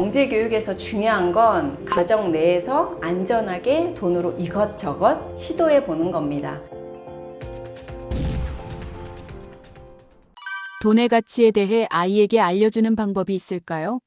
경제 교육에서 중요한 건 가정 내에서 안전하게 돈으로 이것저것 시도해 보는 겁니다. 돈의 가치에 대해 아이에게 알려주는 방법이 있을까요?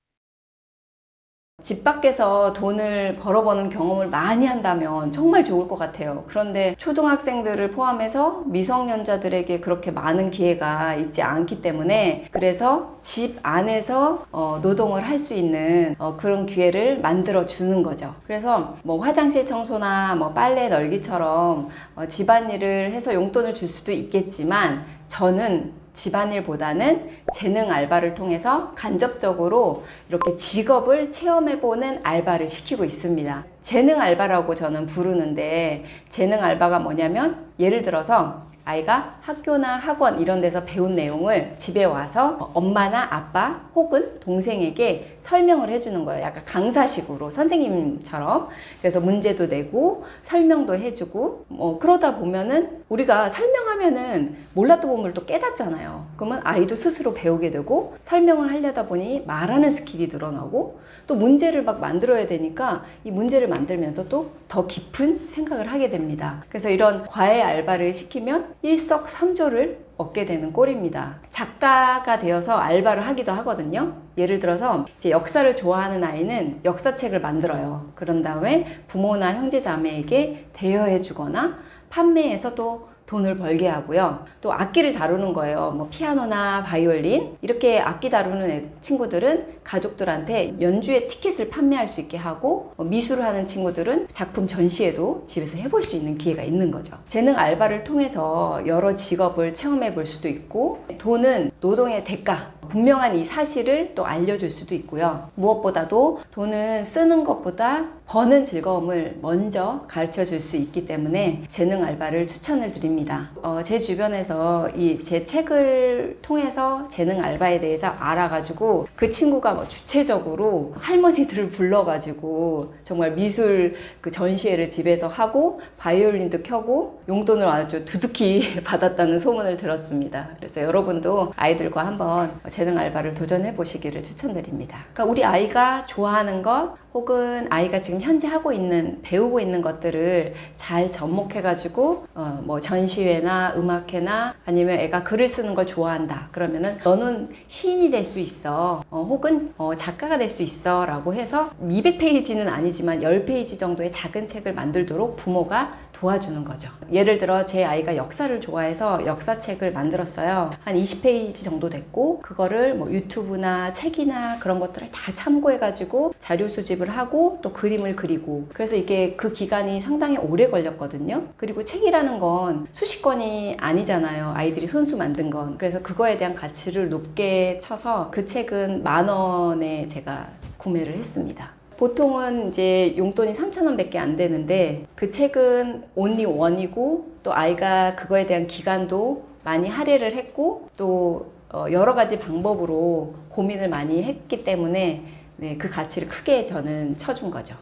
집 밖에서 돈을 벌어보는 경험을 많이 한다면 정말 좋을 것 같아요. 그런데 초등학생들을 포함해서 미성년자들에게 그렇게 많은 기회가 있지 않기 때문에 그래서 집 안에서 어, 노동을 할 수 있는 어, 그런 기회를 만들어 주는 거죠. 그래서 뭐 화장실 청소나 뭐 빨래 널기처럼 어, 집안일을 해서 용돈을 줄 수도 있겠지만 저는 집안일보다는 재능 알바를 통해서 간접적으로 이렇게 직업을 체험해보는 알바를 시키고 있습니다. 재능 알바라고 저는 부르는데 재능 알바가 뭐냐면 예를 들어서 아이가 학교나 학원 이런 데서 배운 내용을 집에 와서 엄마나 아빠 혹은 동생에게 설명을 해주는 거예요. 약간 강사식으로 선생님처럼. 그래서 문제도 내고 설명도 해주고 뭐 그러다 보면은 우리가 설명하면은 몰랐던 부분을 또 깨닫잖아요. 그러면 아이도 스스로 배우게 되고 설명을 하려다 보니 말하는 스킬이 늘어나고 또 문제를 막 만들어야 되니까 이 문제를 만들면서 또 더 깊은 생각을 하게 됩니다. 그래서 이런 과외 알바를 시키면 일석삼조를 얻게 되는 꼴입니다. 작가가 되어서 알바를 하기도 하거든요. 예를 들어서 이제 역사를 좋아하는 아이는 역사책을 만들어요. 그런 다음에 부모나 형제 자매에게 대여해 주거나 판매해서 또 돈을 벌게 하고요. 또 악기를 다루는 거예요. 뭐 피아노나 바이올린 이렇게 악기 다루는 애- 친구들은 가족들한테 연주회 티켓을 판매할 수 있게 하고 뭐 미술을 하는 친구들은 작품 전시회도 집에서 해볼 수 있는 기회가 있는 거죠. 재능 알바를 통해서 여러 직업을 체험해 볼 수도 있고 돈은 노동의 대가 분명한 이 사실을 또 알려줄 수도 있고요. 무엇보다도 돈은 쓰는 것보다 버는 즐거움을 먼저 가르쳐 줄 수 있기 때문에 재능 알바를 추천을 드립니다. 어, 제 주변에서 이 제 책을 통해서 재능 알바에 대해서 알아가지고 그 친구가 뭐 주체적으로 할머니들을 불러가지고 정말 미술 그 전시회를 집에서 하고 바이올린도 켜고 용돈을 아주 두둑히 받았다는 소문을 들었습니다. 그래서 여러분도 아이들과 한번 재능 알바를 도전해 보시기를 추천드립니다. 그러니까 우리 아이가 좋아하는 것 혹은 아이가 지금 현재 하고 있는 배우고 있는 것들을 잘 접목해가지고 어, 뭐 전시회나 음악회나 아니면 애가 글을 쓰는 걸 좋아한다 그러면은 너는 시인이 될 수 있어 어, 혹은 어, 작가가 될 수 있어라고 해서 200페이지는 아니지만 10페이지 정도의 작은 책을 만들도록 부모가 도와주는 거죠. 예를 들어 제 아이가 역사를 좋아해서 역사책을 만들었어요. 한 20페이지 정도 됐고 그거를 뭐 유튜브나 책이나 그런 것들을 다 참고해 가지고 자료 수집을 하고 또 그림을 그리고 그래서 이게 그 기간이 상당히 오래 걸렸거든요. 그리고 책이라는 건 수십 권이 아니잖아요. 아이들이 손수 만든 건. 그래서 그거에 대한 가치를 높게 쳐서 그 책은 만 원에 제가 구매를 했습니다. 보통은 이제 용돈이 3,000원 밖에 안 되는데 그 책은 온리 원이고 또 아이가 그거에 대한 기간도 많이 할애를 했고 또 어, 여러 가지 방법으로 고민을 많이 했기 때문에 네, 그 가치를 크게 저는 쳐준 거죠.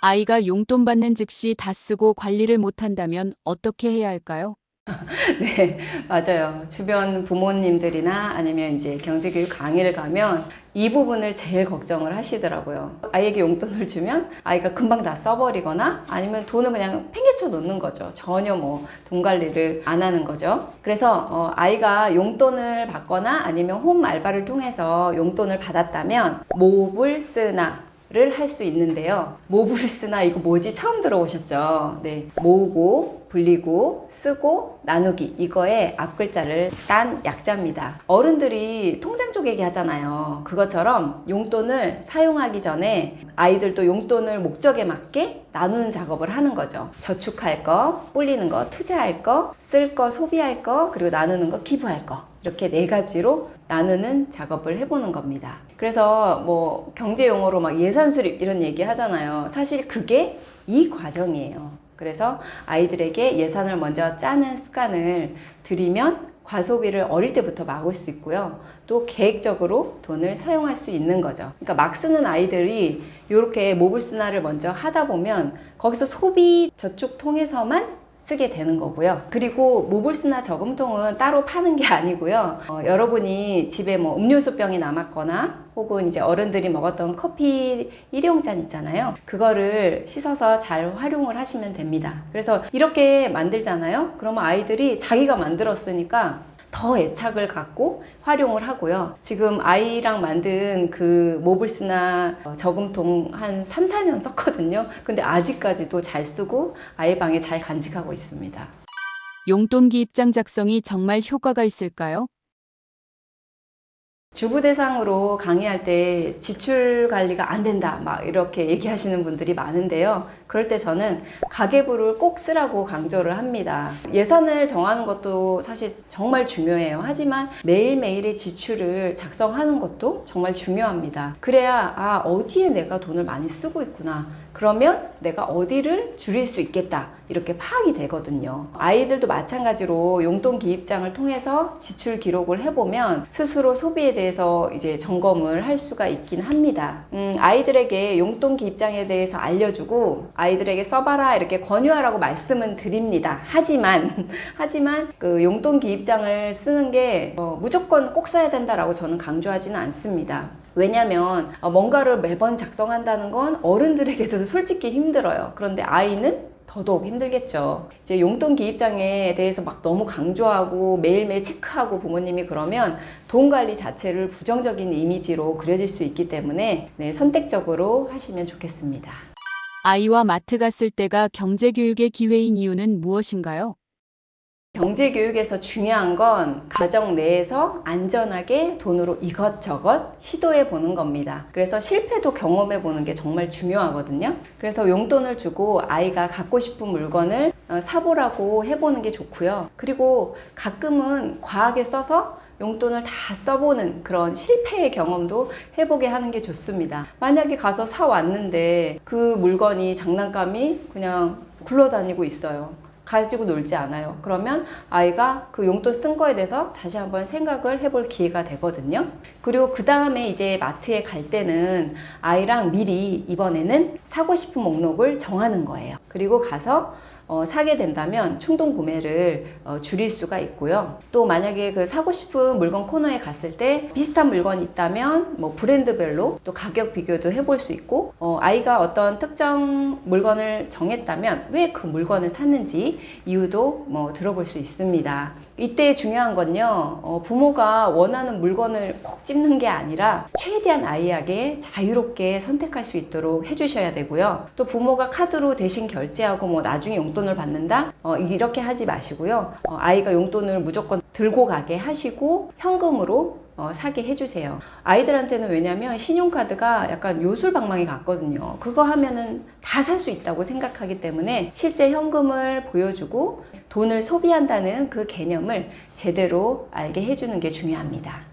아이가 용돈 받는 즉시 다 쓰고 관리를 못한다면 어떻게 해야 할까요? 네, 맞아요. 주변 부모님들이나 아니면 이제 경제교육 강의를 가면 이 부분을 제일 걱정을 하시더라고요. 아이에게 용돈을 주면 아이가 금방 다 써버리거나 아니면 돈을 그냥 팽개쳐 놓는 거죠. 전혀 뭐 돈 관리를 안 하는 거죠. 그래서 어, 아이가 용돈을 받거나 아니면 홈 알바를 통해서 용돈을 받았다면 쓰나 를 할 수 있는데요. 쓰나 이거 뭐지 처음 들어오셨죠? 네. 모으고 불리고 쓰고 나누기 이거의 앞글자를 딴 약자입니다. 어른들이 통장 쪼개기 하잖아요. 그것처럼 용돈을 사용하기 전에 아이들도 용돈을 목적에 맞게 나누는 작업을 하는 거죠. 저축할 거, 불리는 거, 투자할 거, 쓸 거, 소비할 거, 그리고 나누는 거, 기부할 거. 이렇게 네 가지로 나누는 작업을 해보는 겁니다. 그래서 뭐 경제 용어로 막 예산 수립 이런 얘기 하잖아요. 사실 그게 이 과정이에요. 그래서 아이들에게 예산을 먼저 짜는 습관을 들이면 과소비를 어릴 때부터 막을 수 있고요. 또 계획적으로 돈을 사용할 수 있는 거죠. 그러니까 막 쓰는 아이들이 이렇게 모블스나를 먼저 하다 보면 거기서 소비 저축 통해서만 쓰게 되는 거고요. 그리고 모블스나 저금통은 따로 파는 게 아니고요. 어, 여러분이 집에 뭐 음료수 병이 남았거나 혹은 이제 어른들이 먹었던 커피 일회용잔 있잖아요. 그거를 씻어서 잘 활용을 하시면 됩니다. 그래서 이렇게 만들잖아요. 그러면 아이들이 자기가 만들었으니까 더 애착을 갖고 활용을 하고요. 지금 아이랑 만든 그 모블스나 어, 저금통 한 3, 4년 썼거든요. 근데 아직까지도 잘 쓰고 아이 방에 잘 간직하고 있습니다. 용돈기 입장 작성이 정말 효과가 있을까요? 주부 대상으로 강의할 때 지출 관리가 안 된다 막 이렇게 얘기하시는 분들이 많은데요. 그럴 때 저는 가계부를 꼭 쓰라고 강조를 합니다. 예산을 정하는 것도 사실 정말 중요해요. 하지만 매일매일의 지출을 작성하는 것도 정말 중요합니다. 그래야 아 어디에 내가 돈을 많이 쓰고 있구나. 그러면 내가 어디를 줄일 수 있겠다. 이렇게 파악이 되거든요. 아이들도 마찬가지로 용돈 기입장을 통해서 지출 기록을 해보면 스스로 소비에 대해서 이제 점검을 할 수가 있긴 합니다. 음, 아이들에게 용돈 기입장에 대해서 알려주고 아이들에게 써봐라 이렇게 권유하라고 말씀은 드립니다. 하지만, 하지만 그 용돈 기입장을 쓰는 게 어, 무조건 꼭 써야 된다라고 저는 강조하지는 않습니다. 왜냐면 어, 뭔가를 매번 작성한다는 건 어른들에게도 솔직히 힘들어요. 그런데 아이는 더더욱 힘들겠죠. 이제 용돈 기입장에 대해서 막 너무 강조하고 매일매일 체크하고 부모님이 그러면 돈 관리 자체를 부정적인 이미지로 그려질 수 있기 때문에 네, 선택적으로 하시면 좋겠습니다. 아이와 마트 갔을 때가 경제교육의 기회인 이유는 무엇인가요? 경제 교육에서 중요한 건 가정 내에서 안전하게 돈으로 이것저것 시도해 보는 겁니다. 그래서 실패도 경험해 보는 게 정말 중요하거든요. 그래서 용돈을 주고 아이가 갖고 싶은 물건을 어, 사보라고 해보는 게 좋고요. 그리고 가끔은 과하게 써서 용돈을 다 써보는 그런 실패의 경험도 해보게 하는 게 좋습니다. 만약에 가서 사왔는데 그 물건이 장난감이 그냥 굴러다니고 있어요. 가지고 놀지 않아요. 그러면 아이가 그 용돈 쓴 거에 대해서 다시 한번 생각을 해볼 기회가 되거든요. 그리고 그 다음에 이제 마트에 갈 때는 아이랑 미리 이번에는 사고 싶은 목록을 정하는 거예요. 그리고 가서 어, 사게 된다면 충동 구매를 어, 줄일 수가 있고요. 또 만약에 그 사고 싶은 물건 코너에 갔을 때 비슷한 물건이 있다면 뭐 브랜드별로 또 가격 비교도 해볼 수 있고 어, 아이가 어떤 특정 물건을 정했다면 왜 그 물건을 샀는지 이유도 뭐 들어볼 수 있습니다. 이때 중요한 건요, 어, 부모가 원하는 물건을 콕 집는 게 아니라 최대한 아이에게 자유롭게 선택할 수 있도록 해주셔야 되고요. 또 부모가 카드로 대신 결제하고 뭐 나중에 용돈을 받는다? 어, 이렇게 하지 마시고요. 어, 아이가 용돈을 무조건 들고 가게 하시고 현금으로 어, 사게 해주세요. 아이들한테는 왜냐면 신용카드가 약간 요술방망이 같거든요. 그거 하면은 다 살 수 있다고 생각하기 때문에 실제 현금을 보여주고 돈을 소비한다는 그 개념을 제대로 알게 해주는 게 중요합니다.